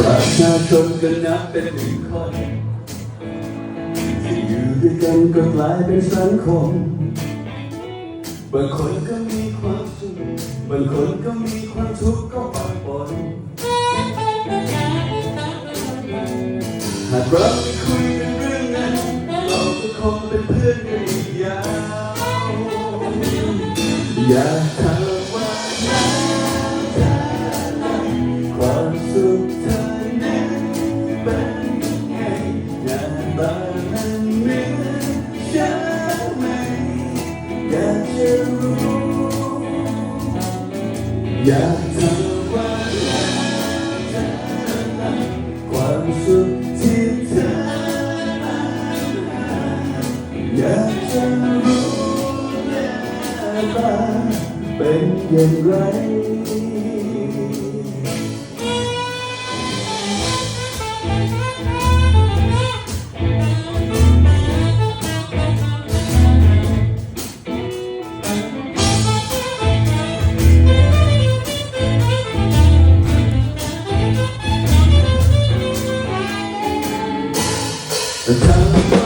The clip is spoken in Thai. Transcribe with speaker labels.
Speaker 1: ประชาชนก็นับเป็นหนึ่งคนที่อยู่ด้วยกันก็กลายเป็นสังคม บางคนก็มีความสุข บางคนก็มีความทุกข์ก็ปะปนหากเราไม่คุยกันเรื่องนั้น เราก็คงเป็นเพื่อนกันอีกยาวอย่าถา อยากถามว่าความสุขที่เธออยากจะรู้แน้าตาเป็นอย่างไร ทำ